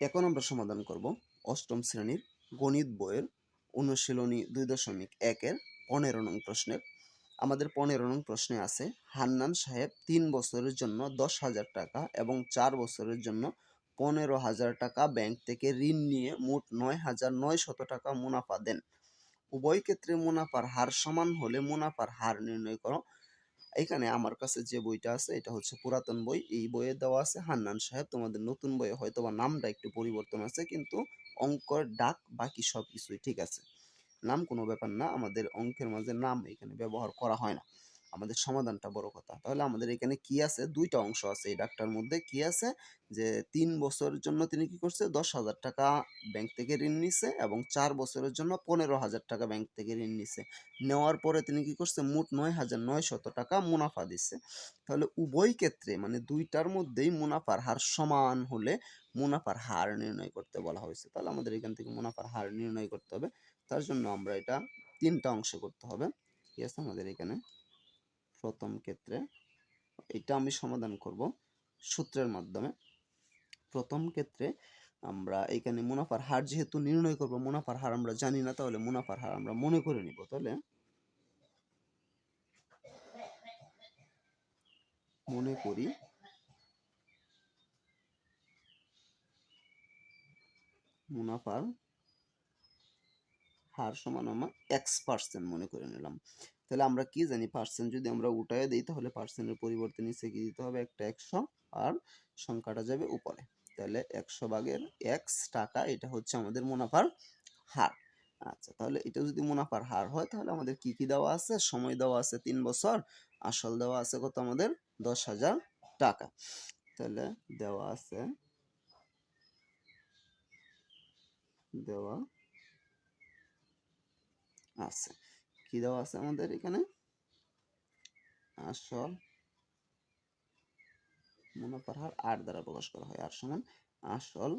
এখন আমরা সমাধান করব অষ্টম শ্রেণির গণিত বইয়ের অনুশীলনী দুই দশমিক একের পনেরো নং প্রশ্নের। আমাদের পনেরো নং প্রশ্নে আছে, হান্নান সাহেব তিন বছরের জন্য দশ হাজার টাকা এবং চার বছরের জন্য পনেরো হাজার টাকা ব্যাংক থেকে ঋণ নিয়ে মোট নয় হাজার নয় শত টাকা মুনাফা দেন। উভয় ক্ষেত্রে মুনাফার হার সমান হলে মুনাফার হার নির্ণয় করো। এখানে আমার কাছে যে বইটা আছে, এটা হচ্ছে পুরাতন বই। এই বইয়ে দেওয়া আছে, হান্নান সাহেব, তোমাদের নতুন বইয়ে হয়তো বা নামটা একটু পরিবর্তন আছে, কিন্তু অঙ্কর ডাক বাকি সব কিছুই ঠিক আছে? নাম কোনো ব্যাপার না, আমাদের অঙ্কের মাঝে নাম এখানে ব্যবহার করা হয় না। আমাদের সমাধানটা বড় কথা। তাহলে আমাদের এখানে কি আছে? দুইটা অংশ আছে এই ডাকটার মধ্যে। কি আছে? যে তিন বছরের জন্য তিনি কি করছে? দশ হাজার টাকা ব্যাংক থেকে ঋণ নিছে এবং চার বছরের জন্য পনেরো হাজার টাকা ব্যাংক থেকে ঋণ নিছে। নেওয়ার পরে তিনি কি করছে? মোট নয় হাজার নয় শত টাকা মুনাফা দিচ্ছে তাহলে উভয় ক্ষেত্রে মানে দুইটার মধ্যেই মুনাফার হার সমান হলে মুনাফার হার নির্ণয় করতে বলা হয়েছে। তাহলে আমাদের এখান থেকে মুনাফার হার নির্ণয় করতে হবে। তার জন্য আমরা এটা তিনটা অংশে করতে হবে। ঠিক আছে আমাদের এখানে? প্রথম ক্ষেত্রে এটা আমি সমাধান করব সূত্রের মাধ্যমে। প্রথম ক্ষেত্রে আমরা এখানে মুনাফার হার যেহেতু নির্ণয় করব, মুনাফার হার আমরা জানি না, তাহলে মুনাফার হার আমরা মনে করে নিব তাহলে। মনে করি মুনাফার হার সমান আমার এক্স পার্সেন্ট মনে করে নিলাম। তাহলে আমরা কি জানি? পার্সেন্ট যদি আমরা উঠায় দিই, তাহলে পার্সেন্টের পরিবর্তে নিচে কি দিতে হবে? একটা একশো আর সংখ্যাটা যাবে উপরে। তাহলে একশো ভাগের এক্স টাকা, এটা হচ্ছে আমাদের মুনাফার হার। আচ্ছা তাহলে এটা যদি মুনাফার হার হয়, তাহলে আমাদের কি কি দেওয়া আছে? সময় দেওয়া আছে তিন বছর, আসল দেওয়া আছে কত আমাদের? দশ হাজার টাকা। তাহলে দেওয়া আছে দেওয়া আছে। কি দেওয়া আছে আমাদের এখানে? আসল মুনাফার হার আট দ্বারা প্রকাশ করা হয় আর সমান আসল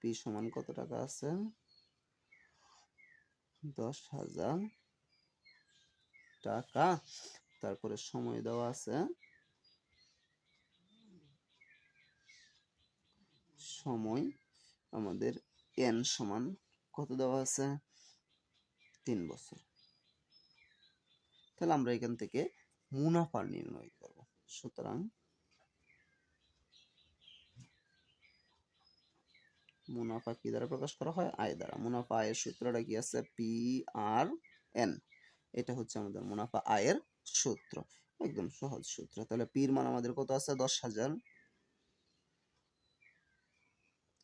পি সমান কত টাকা আছে? দশ হাজার টাকা। তারপরে সময় দেওয়া আছে। সময় আমাদের এন সমান কত দেওয়া আছে? তিন বছর। তাহলে আমরা এখান থেকে মুনাফা নির্ণয় করব। সুতরাং মুনাফা কি দ্বারা প্রকাশ করা হয়? আয় দ্বারা। মুনাফা আয়ের সূত্রটা কি আছে? পি আর এন এটা হচ্ছে আমাদের মুনাফা আয়ের সূত্র। একদম সহজ সূত্র। তাহলে পির মান আমাদের কত আছে? দশ হাজার।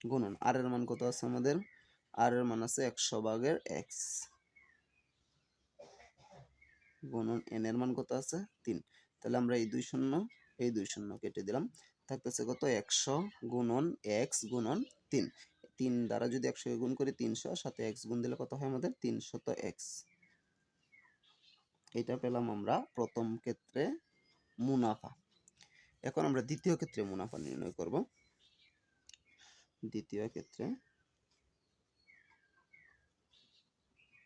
গুণন। আর এর মান কত আছে আমাদের? আর এর মান আছে একশো ভাগের এক্স গুণন এন এর মান কত আছে? তিন। তাহলে আমরা এই দুই শূন্য, এই দুই শূন্য কেটে দিলাম। থাকতেছে কত? একশো গুণন এক্স গুণন তিন। তিন দ্বারা যদি একশো গুণ করি তিনশো, সাথে এক্স গুণ দিলে কত হয় আমাদের? তিনশত এক্স এটা পেলাম আমরা প্রথম ক্ষেত্রে মুনাফা। এখন আমরা দ্বিতীয় ক্ষেত্রে মুনাফা নির্ণয় করব। দ্বিতীয় ক্ষেত্রে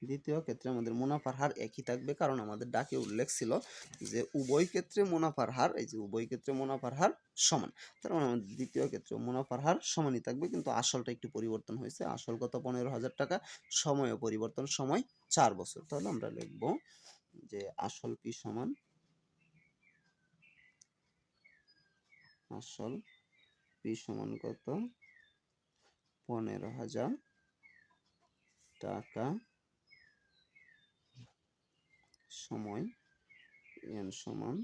দ্বিতীয় ক্ষেত্রে আমাদের মুনাফার হার একই থাকবে, কারণ আমাদের ডাকে উল্লেখ ছিল যে উভয় ক্ষেত্রে মুনাফার হার, এই যে উভয় ক্ষেত্রে মুনাফার হার সমান। তার মানে আমাদের দ্বিতীয় ক্ষেত্রে মুনাফার হার সমানই থাকবে, কিন্তু আসলটা একটু পরিবর্তন হয়েছে। আসল কত? পনেরো হাজার টাকা, সময় পরিবর্তন সময় চার বছর। তাহলে আমরা লিখব যে আসল পি সমান? আসল পি সমান কত? পনেরো হাজার টাকা সময়, এন সমান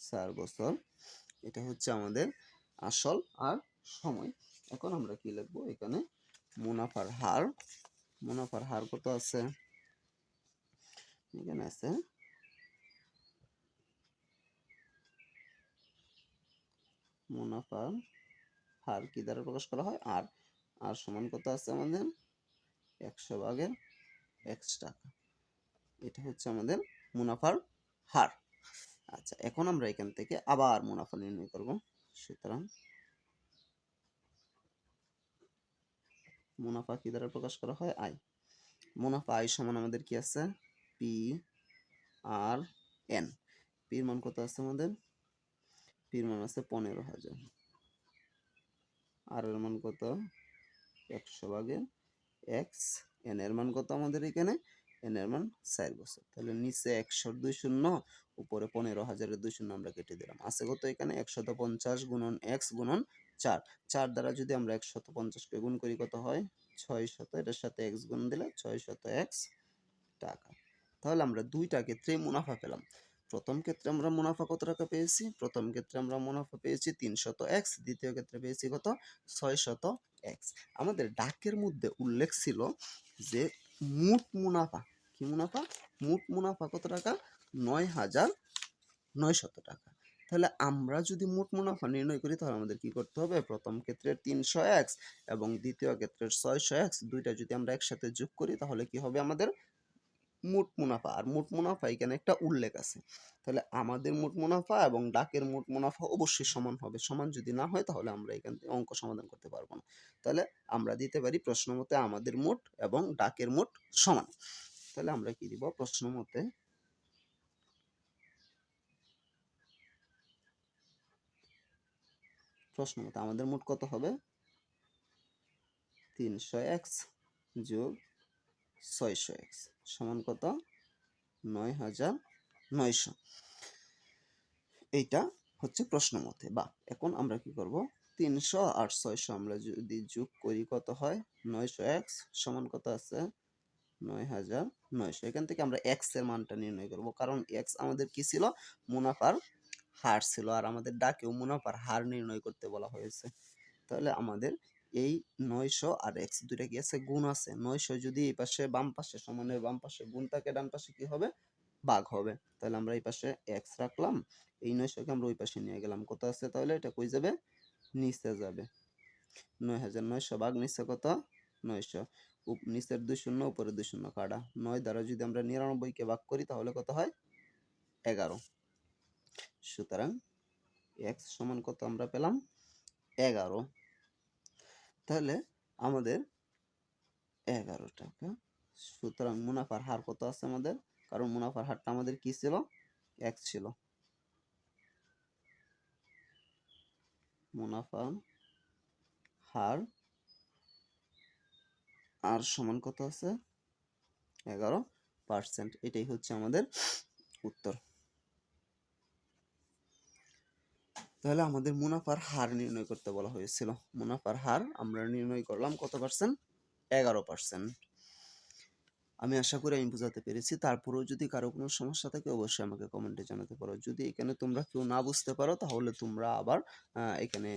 চার বছর। এটা হচ্ছে আমাদের আসল আর সময়। এখন আমরা কি লিখব? এখানে মুনাফার হার। মুনাফার হার কত আছে? এখানে আছে মুনাফার হার কি দ্বারা প্রকাশ করা হয়? আর আর সমান কত আছে আমাদের? একশো ভাগের এক্স টাকা। এটা হচ্ছে আমাদের মুনাফার হার। আচ্ছা এখন আমরা এখান থেকে আবার মুনাফা নির্ণয় করব। সুতরাং মুনাফা কি দ্বারা প্রকাশ করা হয়? আয়। মুনাফা আয় সমান আমাদের কি আছে? পি আর এন পির মান কত আছে আমাদের? পির মান আছে পনেরো হাজার। আর এর মান কত? একশো ভাগের এক্স এন এর মান কত আমাদের এখানে? এন এর মান চার বছর। তাহলে নিচে একশোর দুই শূন্য, উপরে পনেরো হাজারের দুই শূন্য আমরা কেটে দিলাম। আছে কত এখানে? একশত পঞ্চাশ গুণন এক্স গুণন চার। চার দ্বারা যদি আমরা একশত পঞ্চাশকে গুণ করি কত হয়? ছয় শত এটার সাথে এক্স গুণ দিলে ছয় শত এক্স টাকা। তাহলে আমরা দুইটা ক্ষেত্রে মুনাফা পেলাম। প্রথম ক্ষেত্রে আমরা মুনাফা কত টাকা পেয়েছি? প্রথম ক্ষেত্রে আমরা মুনাফা পেয়েছি তিনশত এক্স দ্বিতীয় ক্ষেত্রে পেয়েছি কত? ছয় শত এক্স আমাদের ডাকের মধ্যে উল্লেখ ছিল যে মোট মুনাফা, কি মুনাফা? মোট মুনাফা কত টাকা? নয় হাজার নয়শত টাকা। তাহলে আমরা যদি মোট মুনাফা নির্ণয় করি, তাহলে আমাদের কি করতে হবে? প্রথম ক্ষেত্রের তিনশো এক্স এবং দ্বিতীয় ক্ষেত্রের ছয়শো এক্স দুইটা যদি আমরা একসাথে যোগ করি, তাহলে কি হবে আমাদের? মোট মুনাফা, আর মোট মুনাফা এখানে একটা উল্লেখ আছে। তাহলে আমাদের মোট মুনাফা এবং ডাকের মোট মুনাফা অবশ্যই সমান হবে। সমান যদি না হয়, তাহলে আমরা এখান থেকে অঙ্ক সমাধান করতে পারব না। তাহলে আমরা দিতে পারি প্রশ্ন মতে আমাদের মোট এবং ডাকের মোট সমান। তাহলে আমরা কি দিব? প্রশ্ন মতে প্রশ্ন মতে আমাদের মোট কত হবে? তিনশো এক্স যোগ ছয়শো এক্স সমান কত? নয় হাজার নয়শো। এইটা হচ্ছে প্রশ্ন মতে। বা এখন আমরা কি করব? তিনশো আর ছয়শো আমরা যদি যোগ করি কত হয়? নয়শো এক্স সমান কত আছে? নয় হাজার নয়শো। এখান থেকে আমরা এক্সের মানটা নির্ণয় করব। কারণ এক্স আমাদের কি ছিল? মুনাফার হার ছিল। আর আমাদের ডাকেও মুনাফার হার নির্ণয় করতে বলা হয়েছে। তাহলে আমাদের এই নয়শো আর এক্স দুইটা কি আছে? গুণ আছে। নয়শো যদি এই পাশে বাম পাশে সমানের বাম পাশে গুণ থাকে, ডান পাশে কি হবে? ভাগ হবে। তাহলে আমরা এই পাশে এক্স রাখলাম। এই নয়শোকে আমরা ওই পাশে নিয়ে গেলাম। কত আছে তাহলে? এটা কই যাবে? নিচে যাবে। নয় হাজার নয়শো ভাগ নিচে কত? নয়শো। নিচের দুই শূন্য উপরে দুই শূন্য কাটা। নয় দ্বারা যদি আমরা নিরানব্বইকে ভাগ করি, তাহলে কত হয়? এগারো। সুতরাং এক্স সমান কত আমরা পেলাম? এগারো। তাহলে আমাদের এগারো টাকা। সুতরাং মুনাফার হার কত আছে আমাদের? কারণ মুনাফার হারটা আমাদের কি ছিল? এক ছিল। মুনাফা হার আর সমান কত আছে? এগারো পার্সেন্ট। এটাই হচ্ছে আমাদের উত্তর। তাহলে আমাদের মুনাফার হার নির্ণয় করতে বলা হয়েছিল। মুনাফার হার আমরা নির্ণয় করলাম কত পার্সেন্ট এগারো পার্সেন্ট আমি আশা করি আমি বোঝাতে পেরেছি। তারপরেও যদি কারও কোনো সমস্যা থাকে, অবশ্যই আমাকে কমেন্টে জানাতে পারো। যদি এখানে তোমরা কেউ না বুঝতে পারো, তাহলে তোমরা আবার এখানে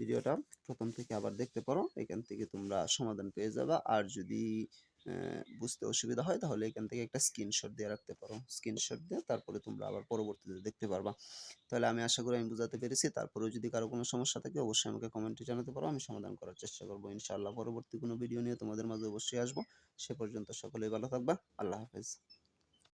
ভিডিওটা প্রথম থেকে আবার দেখতে পারো। এখান থেকে তোমরা সমাধান পেয়ে যাবে। আর যদি বুঝতে অসুবিধা হয়, তাহলে এখান থেকে একটা স্ক্রিনশট দিয়ে রাখতে পারো। স্ক্রিনশট দিয়ে তারপরে তোমরা আবার পরবর্তীতে দেখতে পারবা। তাহলে আমি আশা করি আমি বোঝাতে পেরেছি। তারপরেও যদি কারও কোনো সমস্যা থাকে, অবশ্যই আমাকে কমেন্টে জানাতে পারো। আমি সমাধান করার চেষ্টা করব। ইনশাআল্লাহ পরবর্তী কোনো ভিডিও নিয়ে তোমাদের মাঝে অবশ্যই আসব। সে পর্যন্ত সকলেই ভালো থাকবা। আল্লাহ হাফেজ।